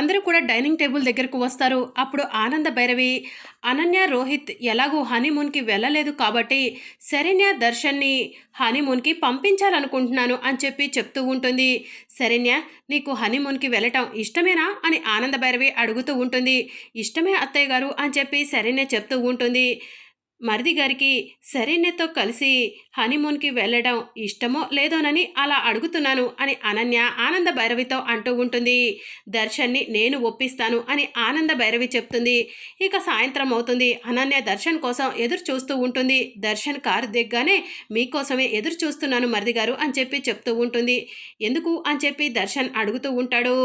అందరూ కూడా dining table దగ్గరకు వస్తారు. అప్పుడు ఆనంద భైరవి అనన్య రోహిత్ ఎలాగూ హనీమూన్కి వెళ్ళలేదు కాబట్టి శరణ్య దర్శన్ని హనీమూన్కి పంపించాలనుకుంటున్నాను అని చెప్పి చెప్తూ ఉంటుంది. శరణ్య నీకు హనీమూన్కి వెళ్ళటం ఇష్టమేనా? అని ఆనంద భైరవి అడుగుతూ ఉంటుంది. ఇష్టమే అత్తయ్య గారు అని చెప్పి శరణ్య చెప్తూ ఉంటుంది. మరిది గారికి శరణ్యతో కలిసి హనీమూన్కి వెళ్ళడం ఇష్టమో లేదోనని అలా అడుగుతున్నాను అని అనన్య ఆనంద భైరవితో అంటూ ఉంటుంది. దర్శన్ని నేను ఒప్పిస్తాను అని ఆనంద భైరవి చెప్తుంది. ఇక సాయంత్రం అవుతుంది. అనన్య దర్శన్ కోసం ఎదురు చూస్తూ ఉంటుంది. దర్శన్ కారు దిగ్గానే మీకోసమే ఎదురు చూస్తున్నాను మరిది గారు అని చెప్పి చెప్తూ ఉంటుంది. ఎందుకు అని చెప్పి దర్శన్ అడుగుతూ ఉంటాడు.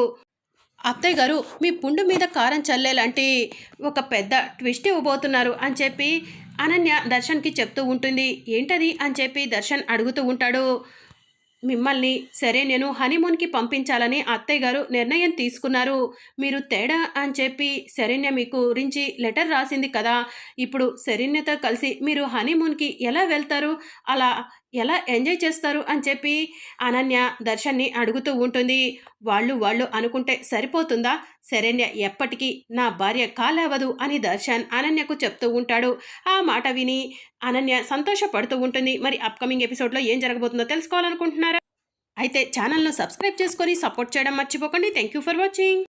అత్తయ్య గారు మీ పుండు మీద కారం చల్లేలాంటి ఒక పెద్ద ట్విస్ట్ ఇవ్వబోతున్నారు అని చెప్పి అనన్య దర్శన్కి చెప్తూ ఉంటుంది. ఏంటది? అని చెప్పి దర్శన్ అడుగుతూ ఉంటాడు. మిమ్మల్ని సరే నేను హనీమూన్కి పంపించాలని అత్తయ్య గారు నిర్ణయం తీసుకున్నారు. మీరు తేడా? అని చెప్పి శరణ్య మీకు గురించి లెటర్ రాసింది కదా. ఇప్పుడు శరణ్యతో కలిసి మీరు హనీమూన్కి ఎలా వెళ్తారు? అలా ఎలా ఎంజాయ్ చేస్తారు అని చెప్పి అనన్య దర్శన్ని అడుగుతూ ఉంటుంది. వాళ్ళు వాళ్ళు అనుకుంటే సరిపోతుందా? శరణ్య ఎప్పటికీ నా భార్య కాలేవదు అని దర్శన్ అనన్యకు చెప్తూ ఉంటాడు. ఆ మాట విని అనన్య సంతోషపడుతూ ఉంటుంది. మరి అప్కమింగ్ ఎపిసోడ్లో ఏం జరగబోతుందో తెలుసుకోవాలనుకుంటున్నారా? అయితే ఛానల్ను సబ్స్క్రైబ్ చేసుకొని సపోర్ట్ చేయడం మర్చిపోకండి. Thank you for watching